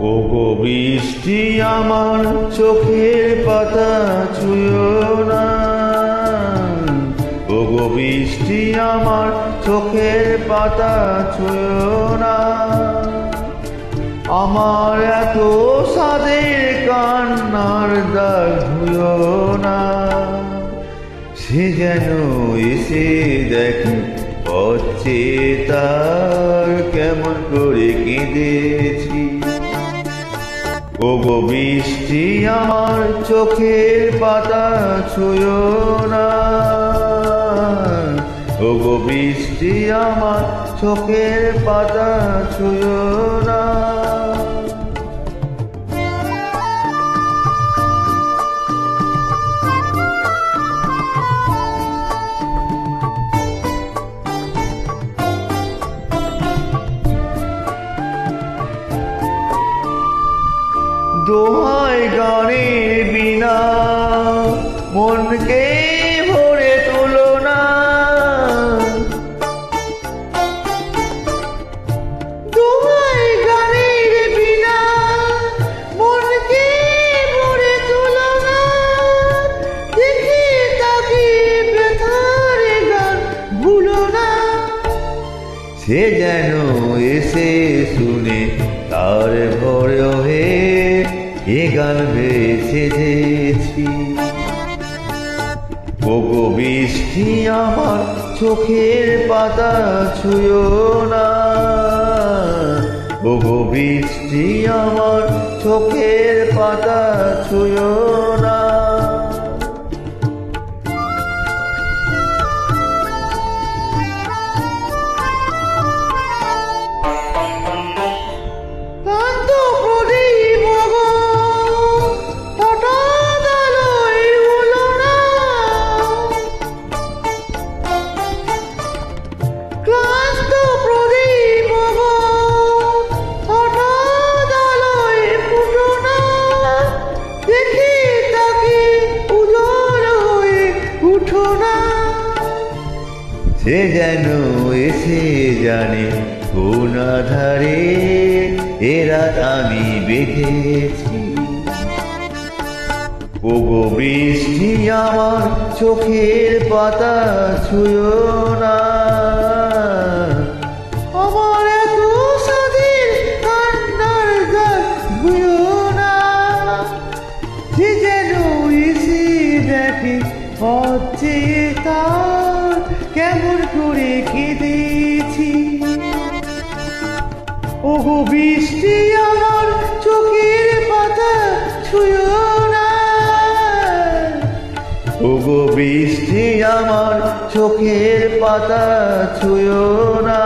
ও গো বৃষ্টি আমার চোখের পাতা ছুঁয়ো না। ও গো বৃষ্টি আমার চোখের পাতা ছুঁয়ো না। আমার এত সাদের কান্নার দাগ ধুয়ো না। সে যেন এসে দেখে হচ্ছে তার কেমন করে কেঁদেছি। ও বৃষ্টি আমার চোখের পাতা ছুঁয়ো না। ও বৃষ্টি আমার চোখের পাতা ছুঁয়ো না গানে বিনা। মনকে সে যেন এসে শুনে তার ভরে হয়ে এ গান বেছে যেছি ওগো বৃষ্টি আমার চোখের পাতা ছুঁয়ো না। ওগো বৃষ্টি আমার চোখের পাতা ছুঁয়ো না। সে যেন এসে জানে কোন আধারে এরা আমি বেঁধেছি। ওগো বৃষ্টি আমার চোখের পাতা ছুঁয়ো না। আমার গান ধুয়ো না। যেন দেখে কেমন করে কেঁদেছি? ওগো বৃষ্টি আমার চোখের পাতা ছুঁয় না। ওগো, বৃষ্টি আমার চোখের পাতা ছুঁয় না।